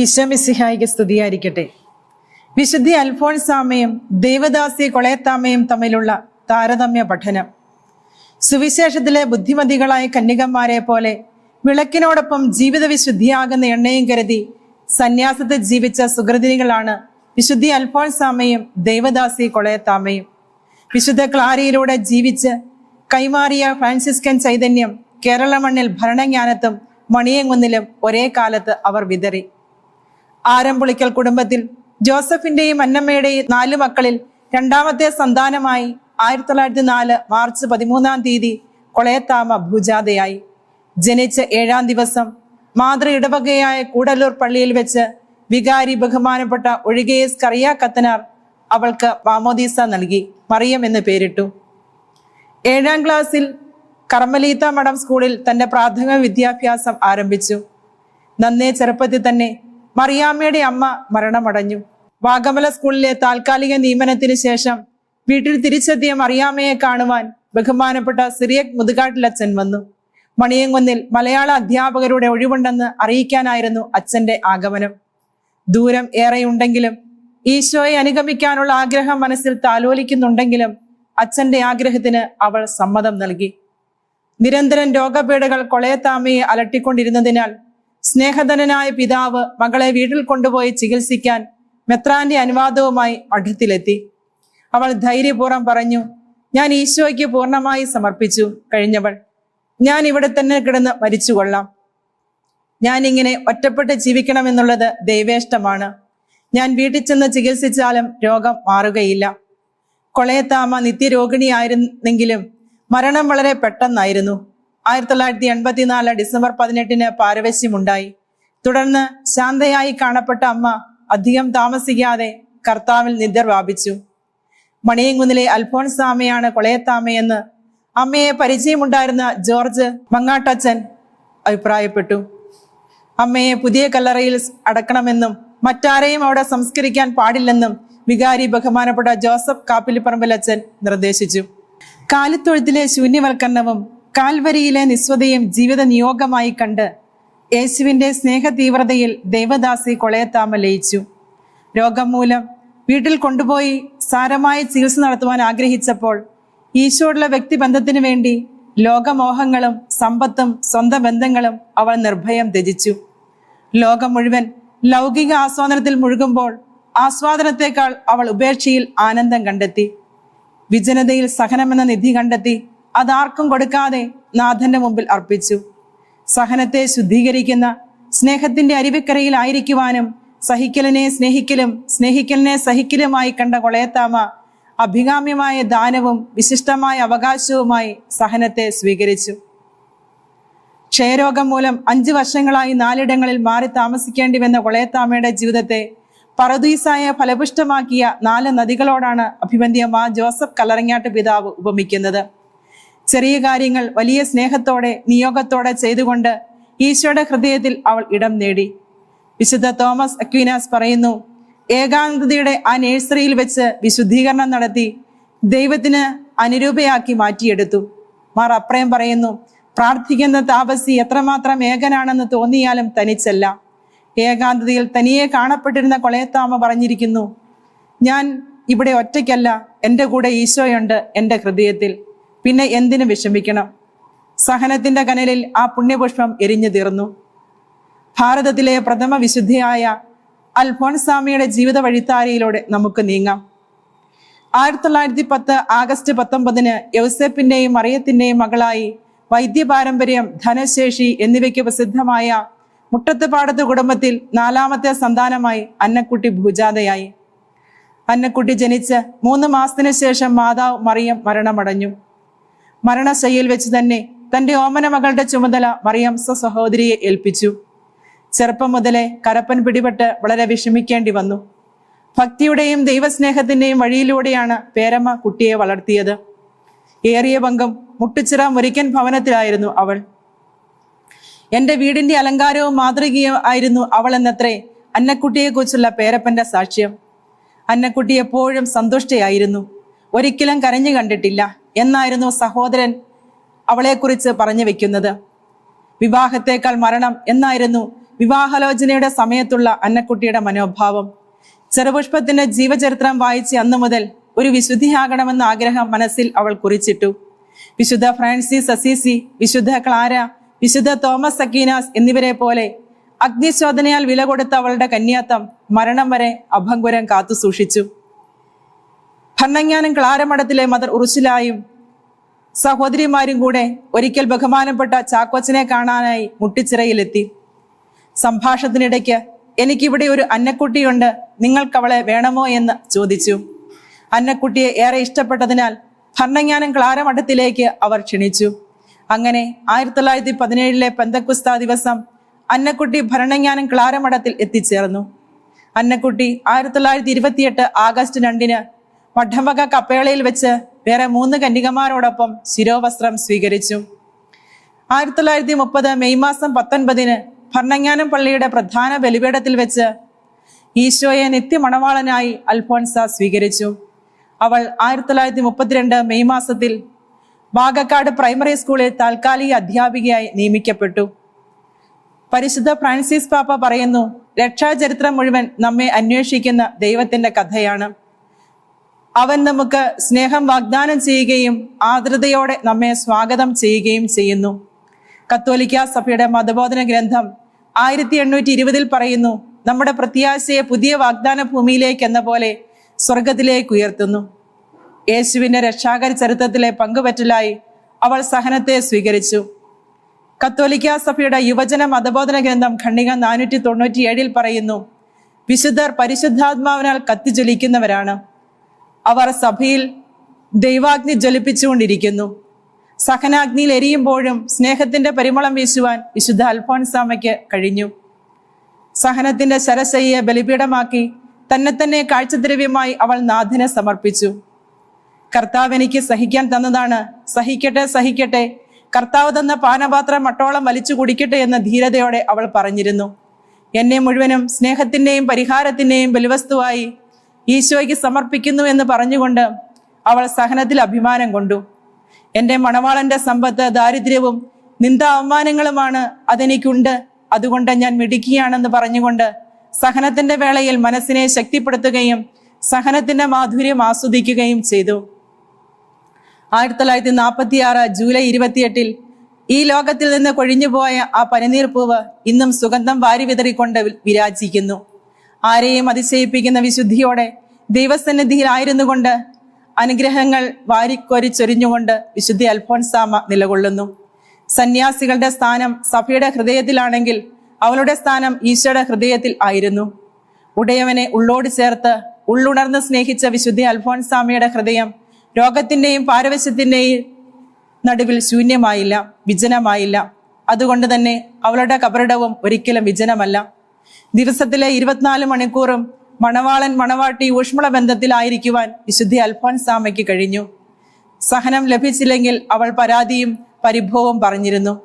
ഈശോമിസിഹായിക്ക് സ്തുതിയായിരിക്കട്ടെ. വിശുദ്ധി അൽഫോൺസാമയും ദേവദാസി കൊളയത്താമയും തമ്മിലുള്ള താരതമ്യ പഠനം. സുവിശേഷത്തിലെ ബുദ്ധിമതികളായ കന്യകന്മാരെ പോലെ വിളക്കിനോടൊപ്പം ജീവിത വിശുദ്ധിയാകുന്ന എണ്ണയും കരുതി സന്യാസത്തെ ജീവിച്ച സുഹൃതിനികളാണ് വിശുദ്ധി അൽഫോൺസാമയും ദേവദാസി കൊളയത്താമയും. വിശുദ്ധ ക്ലാരിയിലൂടെ ജീവിച്ച് കൈമാറിയ ഫ്രാൻസിസ്കൻ ചൈതന്യം കേരള മണ്ണിൽ ഭരണജ്ഞാനത്തും മണിയങ്കുന്നിലും ഒരേ കാലത്ത് അവർ വിതറി. ആരംപുളിക്കൽ കുടുംബത്തിൽ ജോസഫിന്റെയും അന്നമ്മയുടെയും നാല് മക്കളിൽ രണ്ടാമത്തെ സന്താനമായി ആയിരത്തി തൊള്ളായിരത്തി നാല് മാർച്ച് പതിമൂന്നാം തീയതി കൊളയത്താമ ഭൂജാതയായി ജനിച്ച ഏഴാം ദിവസം മാതൃ ഇടവകയായ കൂടല്ലൂർ പള്ളിയിൽ വെച്ച് വികാരി ബഹുമാനപ്പെട്ട ഒഴികേസ് കറിയ കത്തനാർ അവൾക്ക് മാമോദീസ നൽകി. മറിയം എന്ന് പേരിട്ടു. ഏഴാം ക്ലാസ്സിൽ കർമ്മലീത്ത മഠം സ്കൂളിൽ തന്റെ പ്രാഥമിക വിദ്യാഭ്യാസം ആരംഭിച്ചു. നന്നേ ചെറുപ്പത്തിൽ തന്നെ മറിയാമ്മയുടെ അമ്മ മരണമടഞ്ഞു. വാഗമല സ്കൂളിലെ താൽക്കാലിക നിയമനത്തിന് ശേഷം വീട്ടിൽ തിരിച്ചെത്തിയ മറിയാമ്മയെ കാണുവാൻ ബഹുമാനപ്പെട്ട സിറിയക് മുതുകാട്ടിലച്ഛൻ വന്നു. മണിയങ്കുന്നിൽ മലയാള അധ്യാപകരുടെ ഒഴിവുണ്ടെന്ന് അറിയിക്കാനായിരുന്നു അച്ഛന്റെ ആഗമനം. ദൂരം ഏറെയുണ്ടെങ്കിലും ഈശോയെ അനുഗമിക്കാനുള്ള ആഗ്രഹം മനസ്സിൽ താലോലിക്കുന്നുണ്ടെങ്കിലും അച്ഛന്റെ ആഗ്രഹത്തിന് അവൾ സമ്മതം നൽകി. നിരന്തരം രോഗപീഠകൾ കൊളയത്താമയെ അലട്ടിക്കൊണ്ടിരുന്നതിനാൽ സ്നേഹധനനായ പിതാവ് മകളെ വീട്ടിൽ കൊണ്ടുപോയി ചികിത്സിക്കാൻ മെത്രാന്റെ അനുവാദവുമായി മഠത്തിലെത്തി. അവൾ ധൈര്യപൂർവം പറഞ്ഞു ഞാൻ ഈശോയ്ക്ക് പൂർണമായി സമർപ്പിച്ചു കഴിഞ്ഞവൾ. ഞാൻ ഇവിടെ തന്നെ കിടന്ന് മരിച്ചുകൊള്ളാം. ഞാൻ ഇങ്ങനെ ഒറ്റപ്പെട്ട് ജീവിക്കണമെന്നുള്ളത് ദൈവേഷ്ടമാണ്. ഞാൻ വീട്ടിൽ ചെന്ന് ചികിത്സിച്ചാലും രോഗം മാറുകയില്ല. കൊളയത്താമ നിത്യരോഗിണിയായിരുന്നെങ്കിലും മരണം വളരെ പെട്ടെന്നായിരുന്നു. ആയിരത്തി തൊള്ളായിരത്തി എൺപത്തിനാല് ഡിസംബർ പതിനെട്ടിന് പാരവശ്യമുണ്ടായി. തുടർന്ന് ശാന്തയായി കാണപ്പെട്ട അമ്മ അധികം താമസിക്കാതെ കർത്താവിൽ നിദ്ര വ്യാപിച്ചു. മണിയങ്കുന്നിലെ അൽഫോൺസാമയാണ് കൊളയത്താമയെന്ന് അമ്മയെ പരിചയമുണ്ടായിരുന്ന ജോർജ് മങ്ങാട്ടച്ചൻ അഭിപ്രായപ്പെട്ടു. അമ്മയെ പുതിയ കല്ലറയിൽ അടക്കണമെന്നും മറ്റാരെയും അവിടെ സംസ്കരിക്കാൻ പാടില്ലെന്നും വികാരി ബഹുമാനപ്പെട്ട ജോസഫ് കാപ്പിലിപ്പറമ്പിലച്ചൻ നിർദ്ദേശിച്ചു. കാലിത്തൊഴുത്തിലെ ശൂന്യവൽക്കരണവും കാൽവരിയിലെ നിസ്വതയും ജീവിത നിയോഗമായി കണ്ട് യേശുവിന്റെ സ്നേഹ തീവ്രതയിൽ ദേവദാസി കൊളയത്താമ ലയിച്ചു. രോഗം മൂലം വീട്ടിൽ കൊണ്ടുപോയി സാരമായ ചികിത്സ നടത്തുവാൻ ആഗ്രഹിച്ചപ്പോൾ ഈശോയുള്ള വ്യക്തിബന്ധത്തിനു വേണ്ടി ലോകമോഹങ്ങളും സമ്പത്തും സ്വന്തം ബന്ധങ്ങളും അവൾ നിർഭയം ത്യജിച്ചു. ലോകം മുഴുവൻ ലൗകിക ആസ്വാദനത്തിൽ മുഴുകുമ്പോൾ ആസ്വാദനത്തെക്കാൾ അവൾ ഉപേക്ഷയിൽ ആനന്ദം കണ്ടെത്തി. വിജനതയിൽ സഹനമെന്ന നിധി കണ്ടെത്തി അതാർക്കും കൊടുക്കാതെ നാഥന്റെ മുമ്പിൽ അർപ്പിച്ചു. സഹനത്തെ ശുദ്ധീകരിക്കുന്ന സ്നേഹത്തിന്റെ അരുവിക്കരയിൽ ആയിരിക്കുവാനും സഹിക്കലിനെ സ്നേഹിക്കലും സ്നേഹിക്കലിനെ സഹിക്കലുമായി കണ്ട കൊളയത്താമ അഭികാമ്യമായ ദാനവും വിശിഷ്ടമായ അവകാശവുമായി സഹനത്തെ സ്വീകരിച്ചു. ക്ഷയരോഗം മൂലം അഞ്ചു വർഷങ്ങളായി നാലിടങ്ങളിൽ മാറി താമസിക്കേണ്ടി വന്ന കൊളയത്താമയുടെ ജീവിതത്തെ പറദീസായ ഫലപുഷ്ടമാക്കിയ നാല് നദികളോടാണ് അഭിബന്ധ്യ മാ ജോസഫ് കല്ലറങ്ങാട്ട് പിതാവ് ഉപമിക്കുന്നത്. ചെറിയ കാര്യങ്ങൾ വലിയ സ്നേഹത്തോടെ നിയോഗത്തോടെ ചെയ്തുകൊണ്ട് ഈശോയുടെ ഹൃദയത്തിൽ അവൾ ഇടം നേടി. വിശുദ്ധ തോമസ് അക്വിനാസ് പറയുന്നു ഏകാന്തതയുടെ ആ നേഴ്സറിയിൽ വെച്ച് വിശുദ്ധീകരണം നടത്തി ദൈവത്തിന് അനുരൂപയാക്കി മാറ്റിയെടുത്തു. മാർ അപ്രയം പറയുന്നു പ്രാർത്ഥിക്കുന്ന താപസി എത്രമാത്രം ഏകനാണെന്ന് തോന്നിയാലും തനിച്ചല്ല. ഏകാന്തതയിൽ തനിയെ കാണപ്പെട്ടിരുന്ന കൊളയത്താമ പറഞ്ഞിരിക്കുന്നു ഞാൻ ഇവിടെ ഒറ്റയ്ക്കല്ല എന്റെ കൂടെ ഈശോയുണ്ട് എന്റെ ഹൃദയത്തിൽ. പിന്നെ എന്തിനു വിഷമിക്കണം? സഹനത്തിന്റെ കനലിൽ ആ പുണ്യപുഷ്പം എരിഞ്ഞു തീർന്നു. ഭാരതത്തിലെ പ്രഥമ വിശുദ്ധിയായ അൽഫോൺസ്വാമിയുടെ ജീവിത വഴിത്താരയിലൂടെ നമുക്ക് നീങ്ങാം. ആയിരത്തി തൊള്ളായിരത്തി പത്ത് ആഗസ്റ്റ് പത്തൊമ്പതിന് യൗസേപ്പിന്റെയും മറിയത്തിന്റെയും മകളായി വൈദ്യപാരമ്പര്യം ധനശേഷി എന്നിവയ്ക്ക് പ്രസിദ്ധമായ മുട്ടത്തുപാടത്ത് കുടുംബത്തിൽ നാലാമത്തെ സന്താനമായി അന്നക്കുട്ടി ഭൂജാതയായി. അന്നക്കുട്ടി ജനിച്ച് മൂന്ന് മാസത്തിനു ശേഷം മാതാവ് മറിയം മരണമടഞ്ഞു. മരണശയ്യയിൽ വെച്ച് തന്നെ തന്റെ ഓമന മകളുടെ ചുമതല മറിയം സഹോദരിയെ ഏൽപ്പിച്ചു. ചെറുപ്പം മുതലേ കരപ്പൻ പിടിപെട്ട് വളരെ വിഷമിക്കേണ്ടി വന്നു. ഭക്തിയുടെയും ദൈവസ്നേഹത്തിന്റെയും വഴിയിലൂടെയാണ് പേരമ്മ കുട്ടിയെ വളർത്തിയത്. ഏറിയ പങ്കും മുട്ടുച്ചിറ മുരിക്കൻ ഭവനത്തിലായിരുന്നു അവൾ. എന്റെ വീടിന്റെ അലങ്കാരവും മാതൃകയും ആയിരുന്നു അവൾ എന്നത്രേ അന്നക്കുട്ടിയെക്കുറിച്ചുള്ള പേരപ്പന്റെ സാക്ഷ്യം. അന്നക്കുട്ടി എപ്പോഴും സന്തുഷ്ടയായിരുന്നു. ഒരിക്കലും കരഞ്ഞു കണ്ടിട്ടില്ല എന്നായിരുന്നു സഹോദരൻ അവളെക്കുറിച്ച് പറഞ്ഞു വെക്കുന്നത്. വിവാഹത്തേക്കാൾ മരണം എന്നായിരുന്നു വിവാഹാലോചനയുടെ സമയത്തുള്ള അന്നക്കുട്ടിയുടെ മനോഭാവം. ചെറുപുഷ്പത്തിന്റെ ജീവചരിത്രം വായിച്ച് അന്നു മുതൽ ഒരു വിശുദ്ധിയാകണമെന്ന ആഗ്രഹം മനസ്സിൽ അവൾ കുറിച്ചിട്ടു. വിശുദ്ധ ഫ്രാൻസിസ് അസീസി വിശുദ്ധ ക്ലാര വിശുദ്ധ തോമസ് അക്കീനാസ് എന്നിവരെ പോലെ അഗ്നിശോധനയാൽ വില കൊടുത്ത അവളുടെ കന്യാത്തം മരണം വരെ അഭംഗുരം കാത്തു സൂക്ഷിച്ചു ഭരണങ്ങാനം ക്ലാരമഠത്തിലെ മദർ ഉറുസിലായും സഹോദരിമാരും കൂടെ ഒരിക്കൽ ബഹുമാനപ്പെട്ട ചാക്കോച്ചനെ കാണാനായി മുട്ടിച്ചിറയിലെത്തി. സംഭാഷണത്തിനിടയ്ക്ക് എനിക്കിവിടെ ഒരു അന്നക്കുട്ടിയുണ്ട് നിങ്ങൾക്ക് അവളെ വേണമോ എന്ന് ചോദിച്ചു. അന്നക്കുട്ടിയെ ഏറെ ഇഷ്ടപ്പെട്ടതിനാൽ ഭരണങ്ങാനം ക്ലാരമഠത്തിലേക്ക് അവർ ക്ഷണിച്ചു. അങ്ങനെ ആയിരത്തി തൊള്ളായിരത്തി പതിനേഴിലെ പെന്തക്കുസ്ത ദിവസം അന്നക്കുട്ടി ഭരണങ്ങാനം ക്ലാരമഠത്തിൽ എത്തിച്ചേർന്നു. അന്നക്കുട്ടി ആയിരത്തി തൊള്ളായിരത്തി ഇരുപത്തിയെട്ട് ആഗസ്റ്റ് രണ്ടിന് മഠംവക കപ്പേളയിൽ വെച്ച് വേറെ മൂന്ന് കന്യകമാരോടൊപ്പം ശിരോവസ്ത്രം സ്വീകരിച്ചു. ആയിരത്തി തൊള്ളായിരത്തി മുപ്പത് മെയ് മാസം പത്തൊൻപതിന് ഭരണങ്ങാനം പള്ളിയുടെ പ്രധാന ബലിപീഠത്തിൽ വെച്ച് ഈശോയെ നിത്യമണവാളനായി അൽഫോൺസ സ്വീകരിച്ചു. അവൾ ആയിരത്തി തൊള്ളായിരത്തി മുപ്പത്തിരണ്ട് മെയ് മാസത്തിൽ വാഗക്കാട് പ്രൈമറി സ്കൂളിൽ താൽക്കാലിക അധ്യാപികയായി നിയമിക്കപ്പെട്ടു. പരിശുദ്ധ ഫ്രാൻസിസ് പാപ്പ പറയുന്നു രക്ഷാചരിത്രം മുഴുവൻ നമ്മെ അന്വേഷിക്കുന്ന ദൈവത്തിന്റെ കഥയാണ്. അവൻ നമുക്ക് സ്നേഹം വാഗ്ദാനം ചെയ്യുകയും ആർദ്രതയോടെ നമ്മെ സ്വാഗതം ചെയ്യുകയും ചെയ്യുന്നു. കത്തോലിക്ക സഭയുടെ മതബോധന ഗ്രന്ഥം ആയിരത്തി എണ്ണൂറ്റി ഇരുപതിൽ പറയുന്നു നമ്മുടെ പ്രത്യാശയെ പുതിയ വാഗ്ദാന ഭൂമിയിലേക്ക് എന്ന പോലെ സ്വർഗത്തിലേക്ക് ഉയർത്തുന്നു. യേശുവിന്റെ രക്ഷാകര ചരിത്രത്തിലെ പങ്കുപറ്റലായി അവൾ സഹനത്തെ സ്വീകരിച്ചു. കത്തോലിക്ക സഭയുടെ യുവജന മതബോധന ഗ്രന്ഥം ഖണ്ഡിക നാനൂറ്റി തൊണ്ണൂറ്റി ഏഴിൽ പറയുന്നു വിശുദ്ധർ പരിശുദ്ധാത്മാവിനാൽ കത്തിജ്വലിക്കുന്നവരാണ്. അവർ സഭയിൽ ദൈവാഗ്നി ജ്വലിപ്പിച്ചുകൊണ്ടിരിക്കുന്നു. സഹനാഗ്നിയിൽ എരിയുമ്പോഴും സ്നേഹത്തിന്റെ പരിമളം വീശുവാൻ വിശുദ്ധ അൽഫോൻസാമയ്ക്ക് കഴിഞ്ഞു. സഹനത്തിന്റെ ശരശയ്യെ ബലിപീഠമാക്കി തന്നെ തന്നെ കാഴ്ചദ്രവ്യമായി അവൾ നാഥനെ സമർപ്പിച്ചു. കർത്താവ് എനിക്ക് സഹിക്കാൻ തന്നതാണ്. സഹിക്കട്ടെ സഹിക്കട്ടെ. കർത്താവ് തന്ന പാനപാത്രം മട്ടോളം വലിച്ചു കുടിക്കട്ടെ എന്ന ധീരതയോടെ അവൾ പറഞ്ഞിരുന്നു. എന്നെ മുഴുവനും സ്നേഹത്തിന്റെയും പരിഹാരത്തിന്റെയും ബലിവസ്തുവായി ഈശോയ്ക്ക് സമർപ്പിക്കുന്നു എന്ന് പറഞ്ഞുകൊണ്ട് അവൾ സഹനത്തിൽ അഭിമാനം കൊണ്ടു. എന്റെ മണവാളന്റെ സമ്പത്ത് ദാരിദ്ര്യവും നിന്ദ അവമാനങ്ങളുമാണ് അതെനിക്കുണ്ട്. അതുകൊണ്ട് ഞാൻ മിടുക്കിയാണെന്ന് പറഞ്ഞുകൊണ്ട് സഹനത്തിന്റെ വേളയിൽ മനസ്സിനെ ശക്തിപ്പെടുത്തുകയും സഹനത്തിന്റെ മാധുര്യം ആസ്വദിക്കുകയും ചെയ്തു. ആയിരത്തി തൊള്ളായിരത്തി നാൽപ്പത്തി ആറ് ജൂലൈ ഇരുപത്തിയെട്ടിൽ ഈ ലോകത്തിൽ നിന്ന് കൊഴിഞ്ഞുപോയ ആ പനിനീർപ്പൂവ് ഇന്നും സുഗന്ധം വാരി വിതറിക്കൊണ്ട് വിരാജിക്കുന്നു. ആരെയും അതിശയിപ്പിക്കുന്ന വിശുദ്ധിയോടെ ദൈവസന്നിധിയിലായിരുന്നു കൊണ്ട് അനുഗ്രഹങ്ങൾ വാരിക്കൊരിച്ചൊരിഞ്ഞുകൊണ്ട് വിശുദ്ധി അൽഫോൻസാമ നിലകൊള്ളുന്നു. സന്യാസികളുടെ സ്ഥാനം സഭയുടെ ഹൃദയത്തിലാണെങ്കിൽ അവളുടെ സ്ഥാനം ഈശോയുടെ ഹൃദയത്തിൽ ആയിരുന്നു. ഉടയവനെ ഉള്ളോട് ചേർത്ത് ഉള്ളുണർന്ന് സ്നേഹിച്ച വിശുദ്ധി അൽഫോൻസാമയുടെ ഹൃദയം രോഗത്തിന്റെയും പാരവശ്യത്തിന്റെയും നടുവിൽ ശൂന്യമായില്ല വിജനമായില്ല. അതുകൊണ്ട് തന്നെ അവളുടെ കബറിടവും ഒരിക്കലും വിജനമല്ല. ദിവസത്തിലെ ഇരുപത്തിനാല് മണിക്കൂറും മണവാളൻ മണവാട്ടി ഊഷ്മള ബന്ധത്തിലായിരിക്കുവാൻ വിശുദ്ധി അൽഫോൻസാമയ്ക്ക് കഴിഞ്ഞു. സഹനം ലഭിച്ചില്ലെങ്കിൽ അവൾ പരാതിയും പരിഭവവും പറഞ്ഞിരുന്നു.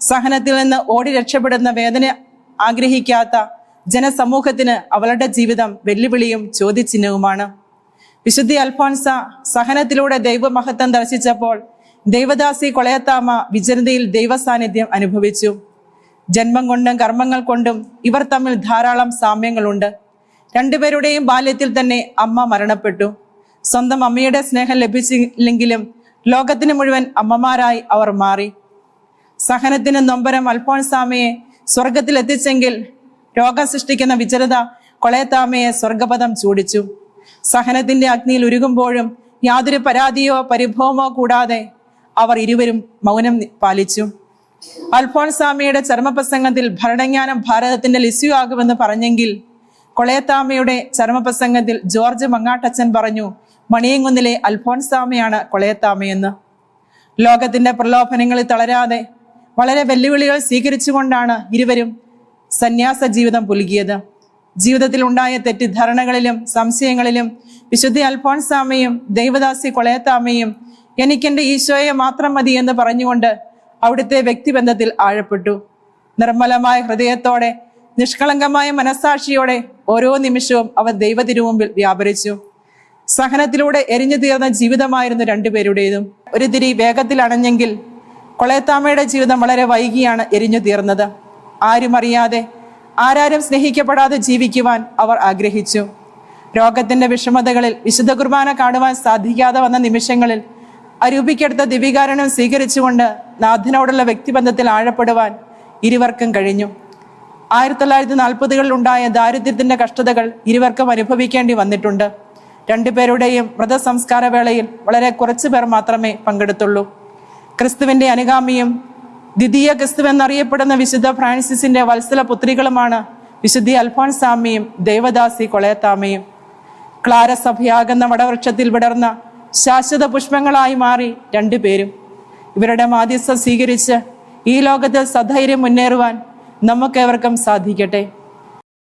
സഹനത്തിൽ നിന്ന് ഓടി രക്ഷപ്പെടുന്ന വേദന ആഗ്രഹിക്കാത്ത ജനസമൂഹത്തിന് അവളുടെ ജീവിതം വെല്ലുവിളിയും ചോദ്യചിഹ്നവുമാണ്. വിശുദ്ധി അൽഫോൻസ സഹനത്തിലൂടെ ദൈവമഹത്വം ദർശിച്ചപ്പോൾ ദൈവദാസി കൊളയത്താമ വിജനതയിൽ ദൈവസാന്നിധ്യം അനുഭവിച്ചു. ജന്മം കൊണ്ടും കർമ്മങ്ങൾ കൊണ്ടും ഇവർ തമ്മിൽ ധാരാളം സാമ്യങ്ങളുണ്ട്. രണ്ടുപേരുടെയും ബാല്യത്തിൽ തന്നെ അമ്മ മരണപ്പെട്ടു. സ്വന്തം അമ്മയുടെ സ്നേഹം ലഭിച്ചില്ലെങ്കിലും ലോകത്തിന് മുഴുവൻ അമ്മമാരായി അവർ മാറി. സഹനത്തിന് നൊമ്പരം അൽഫോൺസാമയെ സ്വർഗത്തിൽ എത്തിച്ചെങ്കിൽ രോഗം സൃഷ്ടിക്കുന്ന വിചരത കൊളയത്താമയെ സ്വർഗപദം ചൂടിച്ചു. സഹനത്തിന്റെ അഗ്നിയിൽ ഉരുകുമ്പോഴും യാതൊരു പരാതിയോ പരിഭവമോ കൂടാതെ അവർ ഇരുവരും മൗനം പാലിച്ചു. അൽഫോൺസാമയുടെ ചർമ്മപ്രസംഗത്തിൽ ഭരണജ്ഞാനം ഭാരതത്തിന്റെ ലിസ്യു ആകുമെന്ന് പറഞ്ഞെങ്കിൽ കൊളയത്താമയുടെ ചർമ്മപ്രസംഗത്തിൽ ജോർജ് മങ്ങാട്ടച്ചൻ പറഞ്ഞു മണിയങ്കുന്നിലെ അൽഫോൺസാമയാണ് കൊളയത്താമയെന്ന് ലോകത്തിന്റെ പ്രലോഭനങ്ങളിൽ തളരാതെ വളരെ വെല്ലുവിളികൾ സ്വീകരിച്ചുകൊണ്ടാണ് ഇരുവരും സന്യാസ ജീവിതം പുലുകിയത്. ജീവിതത്തിൽ ഉണ്ടായ തെറ്റിദ്ധാരണകളിലും സംശയങ്ങളിലും വിശുദ്ധ അൽഫോൺസാമയും ദൈവദാസി കൊളയത്താമയും എനിക്കെന്റെ ഈശോയെ മാത്രം മതി എന്ന് പറഞ്ഞുകൊണ്ട് അവിടുത്തെ വ്യക്തിബന്ധത്തിൽ ആഴപ്പെട്ടു. നിർമ്മലമായ ഹൃദയത്തോടെ നിഷ്കളങ്കമായ മനസാക്ഷിയോടെ ഓരോ നിമിഷവും അവർ ദൈവതിരുമുമ്പിൽ വ്യാപരിച്ചു. സഹനത്തിലൂടെ എരിഞ്ഞു തീർന്ന ജീവിതമായിരുന്നു രണ്ടുപേരുടേതും. ഒരു തിരി വേഗത്തിൽ അണഞ്ഞെങ്കിൽ കൊളയത്താമയുടെ ജീവിതം വളരെ വൈകിയാണ് എരിഞ്ഞു തീർന്നത്. ആരും അറിയാതെ ആരാരും സ്നേഹിക്കപ്പെടാതെ ജീവിക്കുവാൻ അവർ ആഗ്രഹിച്ചു. രോഗത്തിന്റെ വിഷമതകളിൽ വിശുദ്ധ കുർബാന കാണുവാൻ സാധിക്കാതെ വന്ന നിമിഷങ്ങളിൽ അരൂപിക്കെടുത്ത ദിവികാരണം സ്വീകരിച്ചുകൊണ്ട് നാഥനോടുള്ള വ്യക്തിബന്ധത്തിൽ ആഴപ്പെടുവാൻ ഇരുവർക്കും കഴിഞ്ഞു. ആയിരത്തി തൊള്ളായിരത്തി നാൽപ്പതുകളിൽ ഉണ്ടായ ദാരിദ്ര്യത്തിന്റെ കഷ്ടതകൾ ഇരുവർക്കും അനുഭവിക്കേണ്ടി വന്നിട്ടുണ്ട്. രണ്ടുപേരുടെയും വ്രതസംസ്കാര വേളയിൽ വളരെ കുറച്ചു പേർ മാത്രമേ പങ്കെടുത്തുള്ളൂ. ക്രിസ്തുവിന്റെ അനുഗാമിയും ദ്വിതീയ ക്രിസ്തു എന്നറിയപ്പെടുന്ന വിശുദ്ധ ഫ്രാൻസിസിന്റെ വത്സല പുത്രികളുമാണ് വിശുദ്ധി അൽഫോൻസാമിയും ദേവദാസി കൊളയത്താമയും. ക്ലാര സഭയാകുന്ന വടവൃക്ഷത്തിൽ വിടർന്ന ശാശ്വത പുഷ്പങ്ങളായി മാറി രണ്ടുപേരും ഇവരുടെ മാധ്യസ്ഥ സ്വീകരിച്ച് ഈ ലോകത്തിൽ സധൈര്യം മുന്നേറുവാൻ നമുക്കേവർക്കും സാധിക്കട്ടെ.